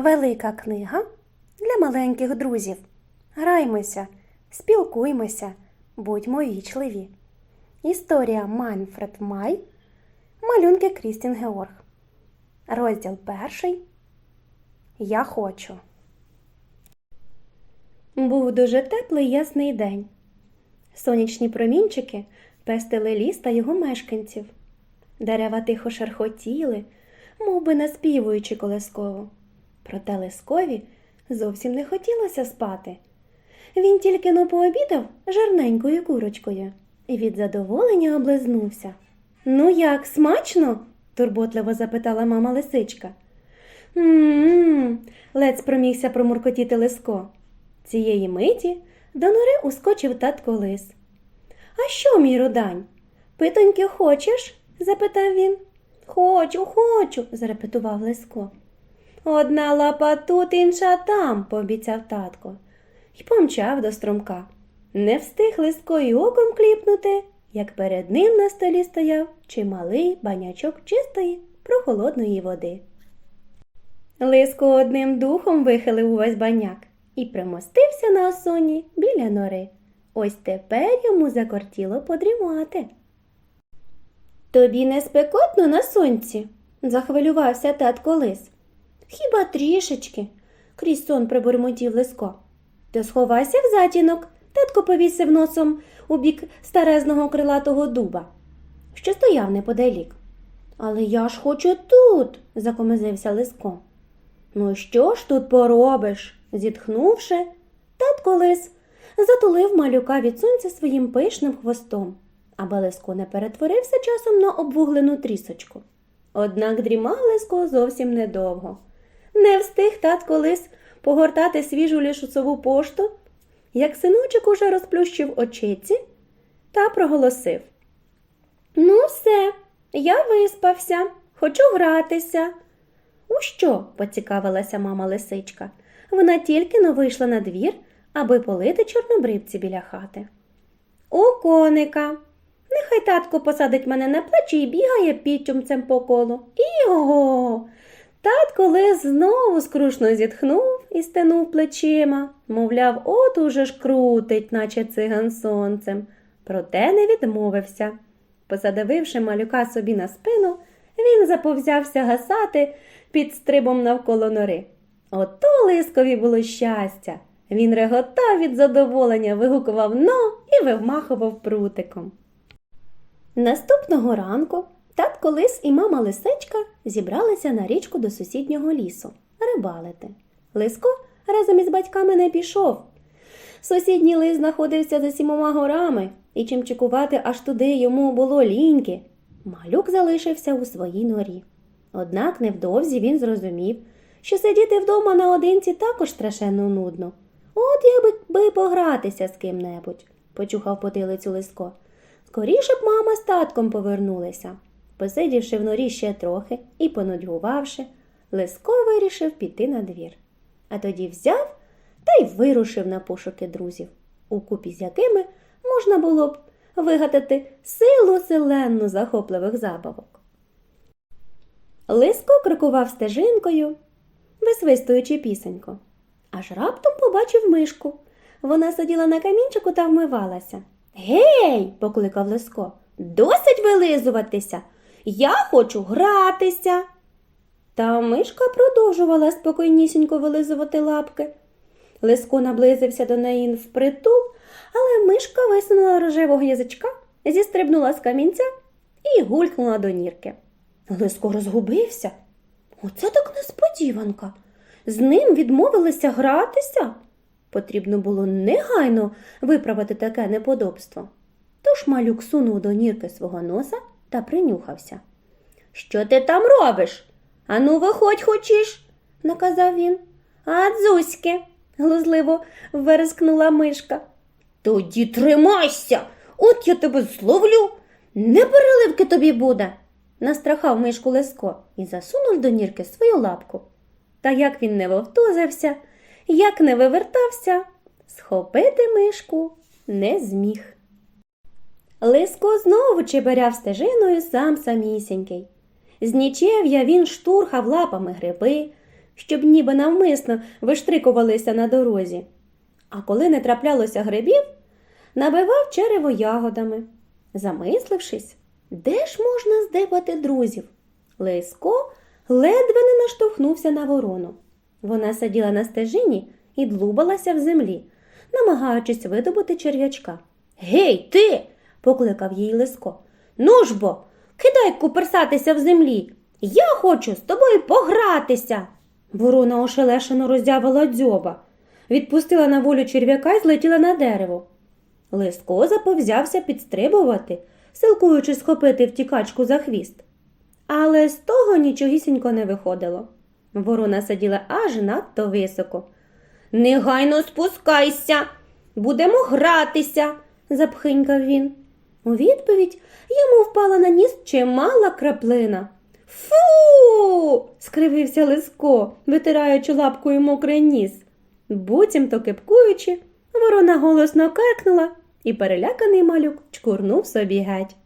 Велика книга для маленьких друзів. Граймося, спілкуймося, будьмо вічливі. Історія Манфред Май. Малюнки Крістін Георг. Розділ перший. Я хочу. Був дуже теплий ясний день. Сонячні промінчики пестили ліс та його мешканців. Дерева тихо шерхотіли, мов би наспівуючи колесково. Проте Лискові зовсім не хотілося спати. Він тільки но пообідав жарненькою курочкою і від задоволення облизнувся. Ну як, смачно? турботливо запитала мама лисичка. М-м-м, ледь спромігся промуркотіти Лиско. Цієї миті до нори ускочив татко лис. А що, мій рудань? Питоньки хочеш? запитав він. Хочу, хочу, зарепетував Лиско. Одна лапа тут, інша там, пообіцяв татко, І помчав до струмка. Не встиг Лиско й оком кліпнути, як перед ним на столі стояв чималий банячок чистої прохолодної води. Лиско одним духом вихилив увесь баняк і примостився на осоні біля нори. Ось тепер йому закортіло подрімати. Тобі не спекотно на сонці? захвилювався татко лис. Хіба трішечки, крізь сон прибурмотів Лиско. То сховайся в затінок, татко повісив носом у бік старезного крилатого дуба, що стояв неподалік. Але я ж хочу тут, закомизився Лиско. Ну що ж тут поробиш? зітхнувши, татко лис затулив малюка від сонця своїм пишним хвостом, аби Лиско не перетворився часом на обвуглену трісочку. Однак дрімав Лиско зовсім недовго. Не встиг татко лис погортати свіжу лішуцову пошту, як синочок уже розплющив очиці та проголосив. Ну, все, я виспався, хочу гратися. У що? поцікавилася мама лисичка. Вона тільки но вийшла на двір, аби полити чорнобривці біля хати. У коника. Нехай татко посадить мене на плечі і бігає підчумцем по колу. Іго. Татко лис знову скрушно зітхнув і стенув плечима, мовляв, от уже ж крутить, наче циган сонцем. Проте не відмовився. Посадовивши малюка собі на спину, він заповзявся гасати під стрибом навколо нори. Ото лискові було щастя. Він реготав від задоволення, вигукував но і вимахував прутиком. Наступного ранку татко лис і мама лисичка зібралися на річку до сусіднього лісу рибалити. Лиско разом із батьками не пішов. Сусідній лис знаходився за сімома горами, і чимчикувати аж туди йому було ліньки. Малюк залишився у своїй норі. Однак невдовзі він зрозумів, що сидіти вдома наодинці також страшенно нудно. От якби погратися з ким-небудь, почухав потилицю Лиско. Скоріше б мама з татком повернулися. Посидівши в норі ще трохи і понудьгувавши, Лиско вирішив піти на двір. А тоді взяв та й вирушив на пошуки друзів, укупі з якими можна було б вигадати силу селенну захопливих забавок. Лиско крокував стежинкою, висвистуючи пісеньку. Аж раптом побачив мишку. Вона сиділа на камінчику та вмивалася. Гей, покликав Лиско, досить вилизуватися. Я хочу гратися. Та мишка продовжувала спокійнісінько вилизувати лапки. Лиско наблизився до неї впритул, але мишка висунула рожевого язичка, зістрибнула з камінця і гулькнула до нірки. Лиско розгубився. Оце так несподіванка. З ним відмовилися гратися. Потрібно було негайно виправити таке неподобство. Тож малюк сунув до нірки свого носа та принюхався. Що ти там робиш? Ану, виходь хочеш, наказав він. А дзуськи, глузливо верескнула мишка. Тоді тримайся, от я тебе зловлю. Не переливки тобі буде, настрахав мишку Леско і засунув до нірки свою лапку. Та як він не вовтузився, як не вивертався, схопити мишку не зміг. Лиско знову чеберяв стежиною сам самісінький. З нічев'я він штурхав лапами гриби, щоб ніби навмисно виштрикувалися на дорозі. А коли не траплялося грибів, набивав черево ягодами. Замислившись, де ж можна здибати друзів? Лисько ледве не наштовхнувся на ворону. Вона сиділа на стежині і длубалася в землі, намагаючись видобути черв'ячка. Гей, ти. Покликав її Лиско. Ну ж бо, кидай куперсатися в землі. Я хочу з тобою погратися. Ворона ошелешено роздявила дзьоба, відпустила на волю черв'яка і злетіла на дерево. Лиско заповзявся підстрибувати, силкуючи схопити втікачку за хвіст. Але з того нічогісінько не виходило. Ворона сиділа аж надто високо. Негайно спускайся, будемо гратися, запхинькав він. У відповідь йому впала на ніс чимала краплина. Фу. скривився Лиско, витираючи лапкою мокрий ніс. Буцімто кипкуючи, ворона голосно керкнула, і переляканий малюк чкурнув собі геть.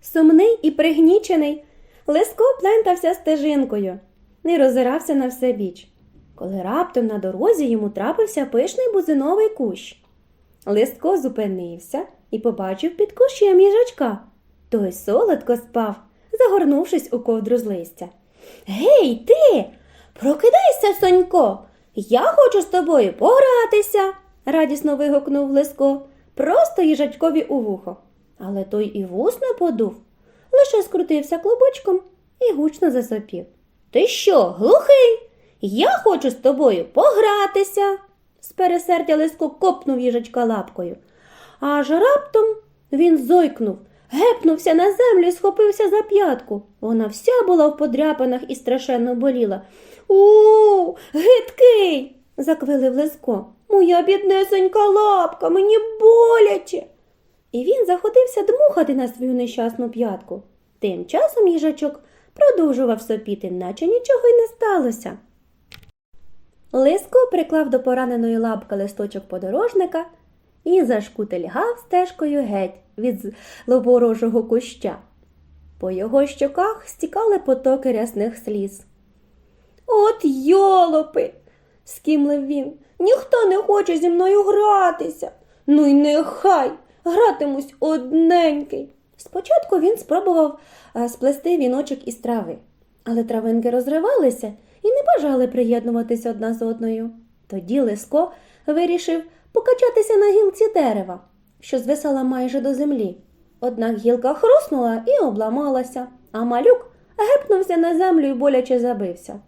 Сумний і пригнічений, Лиско плентався стежинкою, не розирався на все біч, коли раптом на дорозі йому трапився пишний бузиновий кущ. Лиско зупинився і побачив під кущем їжачка. Той солодко спав, загорнувшись у ковдру з листя. Гей, ти! Прокидайся, Сонько! Я хочу з тобою погратися, радісно вигукнув Лиско, просто їжачкові у вухо. Але той і вус не подув, лише скрутився клубочком і гучно засопів. Ти що, глухий? Я хочу з тобою погратися. З пересердя Лиско копнув їжачка лапкою. Аж раптом він зойкнув, гепнувся на землю і схопився за п'ятку. Вона вся була в подряпинах і страшенно боліла. У, гидкий. заквилив Лиско. Моя біднесенька лапка, мені боляче. І він заходився дмухати на свою нещасну п'ятку. Тим часом їжачок продовжував сопіти, наче нічого й не сталося. Лиско приклав до пораненої лапки листочок подорожника і зашкутильгав стежкою геть від ловорожого куща. По його щоках стікали потоки рясних сліз. От йолопи, скімлив він. Ніхто не хоче зі мною гратися. Ну й нехай гратимусь одненький. Спочатку він спробував е, сплести віночок із трави, але травинки розривалися і не бажали приєднуватися одна з одною. Тоді Лиско вирішив покачатися на гілці дерева, що звисала майже до землі. Однак гілка хруснула і обламалася, а малюк гепнувся на землю і боляче забився.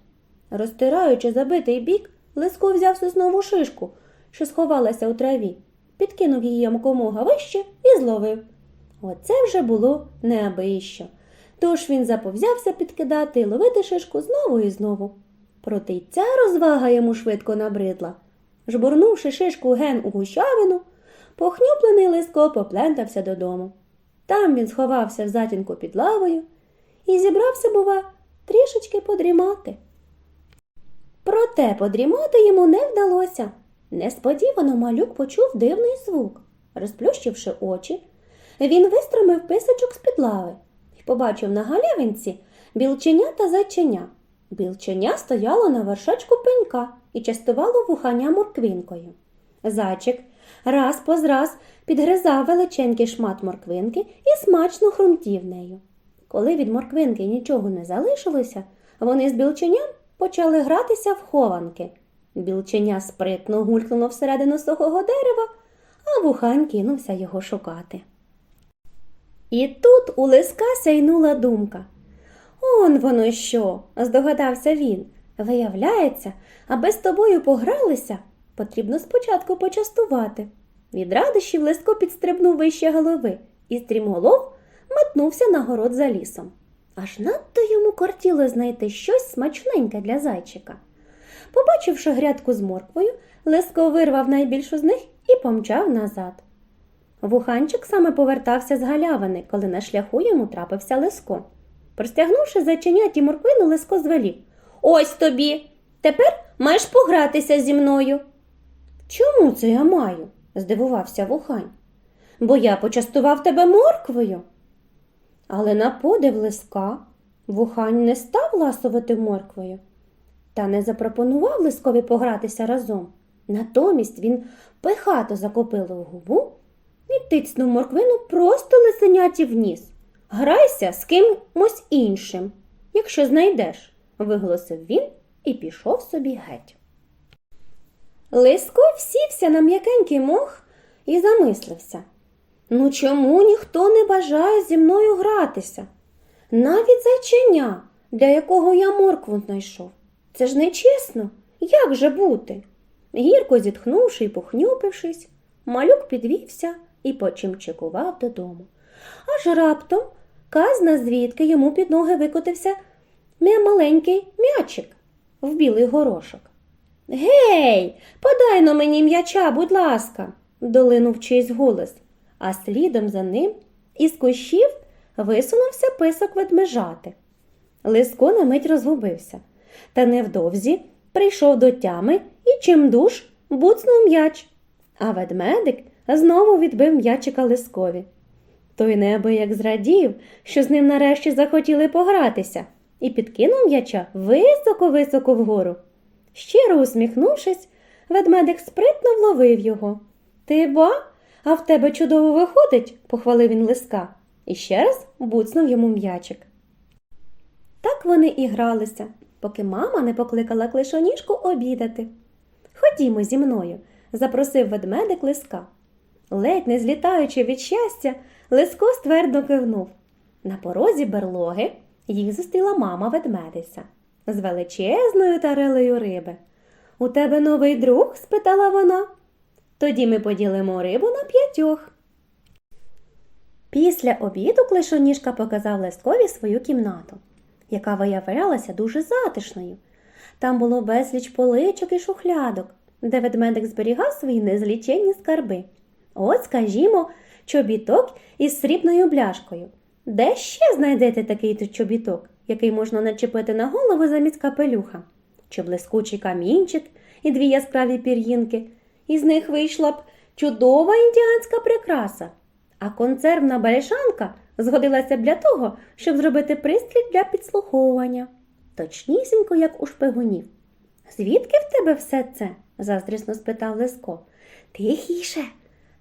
Розтираючи забитий бік, Лиско взяв соснову шишку, що сховалася у траві, підкинув її якомога вище і зловив. Оце вже було неабищо. Тож він заповзявся підкидати і ловити шишку знову і знову. Проте й ця розвага йому швидко набридла. Жбурнувши шишку ген у гущавину, похнюплений лиско поплентався додому. Там він сховався в затінку під лавою і зібрався, бува, трішечки подрімати. Проте подрімати йому не вдалося. Несподівано малюк почув дивний звук. Розплющивши очі, він вистромив писочок з-під лави і побачив на галявинці білченя та зайченя. Білченя стояло на вершечку пенька і частувало вухання морквинкою. Зайчик раз по раз підгризав величенький шмат морквинки і смачно хрумтів нею. Коли від морквинки нічого не залишилося, вони з білченям почали гратися в хованки. Білченя спритно гулькнуло всередину сухого дерева, а вухань кинувся його шукати. І тут у лиска сяйнула думка. Он воно що, здогадався він. Виявляється, аби з тобою погралися, потрібно спочатку почастувати. Від радощів Лиско підстрибнув вище голови і стрімголов метнувся на город за лісом. Аж надто йому кортіло знайти щось смачненьке для зайчика. Побачивши грядку з морквою, Лиско вирвав найбільшу з них і помчав назад. Вуханчик саме повертався з галявини, коли на шляху йому трапився Лиско. Простягнувши зайченяті морквину, Лиско звелів Ось тобі. Тепер маєш погратися зі мною. Чому це я маю? здивувався вухань. Бо я почастував тебе морквою. Але на подив лиска вухань не став ласувати морквою. та не запропонував лискові погратися разом. Натомість він пихато закопилив губу і тицнув морквину просто лисеняті в ніс. Грайся з кимось іншим, якщо знайдеш, виголосив він і пішов собі геть. Лиско сівся на м'якенький мох і замислився. Ну чому ніхто не бажає зі мною гратися? Навіть зайченя, для якого я моркву знайшов. Це ж нечесно. Як же бути? Гірко зітхнувши і похнюпившись, малюк підвівся і почимчикував додому. Аж раптом казна звідки йому під ноги викотився маленький м'ячик в білий горошок. Гей, подай но мені м'яча, будь ласка, долинув чийсь голос, а слідом за ним із кущів висунувся писок ведмежати. Лиско на мить розгубився, та невдовзі прийшов до тями і чимдуж буцнув м'яч, а ведмедик знову відбив м'ячика лискові. Той неабияк зрадів, що з ним нарешті захотіли погратися, і підкинув м'яча високо-високо вгору. Щиро усміхнувшись, ведмедик спритно вловив його. Ти ба, а в тебе чудово виходить, похвалив він лиска, і ще раз буцнув йому м'ячик. Так вони і гралися, поки мама не покликала клишоніжку обідати. Ходімо зі мною, запросив ведмедик лиска. Ледь не злітаючи від щастя, Лиско ствердно кивнув. На порозі берлоги їх зустріла мама ведмедиця з величезною тарелею риби. У тебе новий друг? спитала вона. Тоді ми поділимо рибу на п'ятьох. Після обіду клишоніжка показав Лескові свою кімнату, яка виявлялася дуже затишною. Там було безліч поличок і шухлядок, де ведмедик зберігав свої незліченні скарби. От, скажімо, чобіток із срібною бляшкою. Де ще знайдете такий тут чобіток, який можна начепити на голову замість капелюха? Чи блискучий камінчик і дві яскраві пір'їнки. Із них вийшла б чудова індіанська прикраса. А консервна бальшанка згодилася б для того, щоб зробити пристрій для підслуховування. Точнісінько, як у шпигунів. Звідки в тебе все це? заздрісно спитав Леско. Тихіше,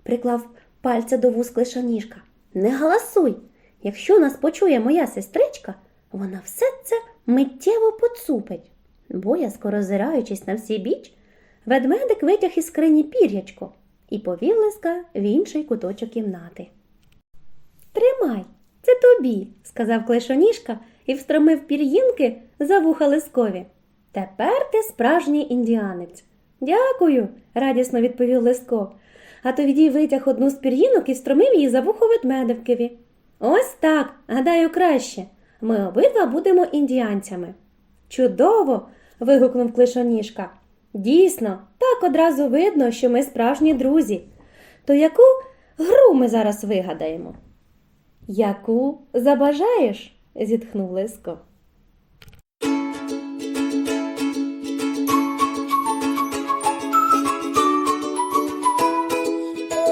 приклав пальця до вуз клишаніжка. Не галасуй. Якщо нас почує моя сестричка, вона все це миттєво поцупить. Боязко роззираючись на всі біч, ведмедик витяг із скрині пір'ячко і повів лиска в інший куточок кімнати. Тримай, це тобі, сказав клешоніжка і встромив пір'їнки за вуха лискові. Тепер ти справжній індіанець. Дякую, радісно відповів Лиско. А тоді витяг одну з пір'їнок і встромив її за вухо ведмедевкеві. Ось так, гадаю, краще. Ми обидва будемо індіанцями. Чудово. вигукнув клишоніжка. Дійсно, так одразу видно, що ми справжні друзі. То яку гру ми зараз вигадаємо? Яку забажаєш? зітхнув Лиско.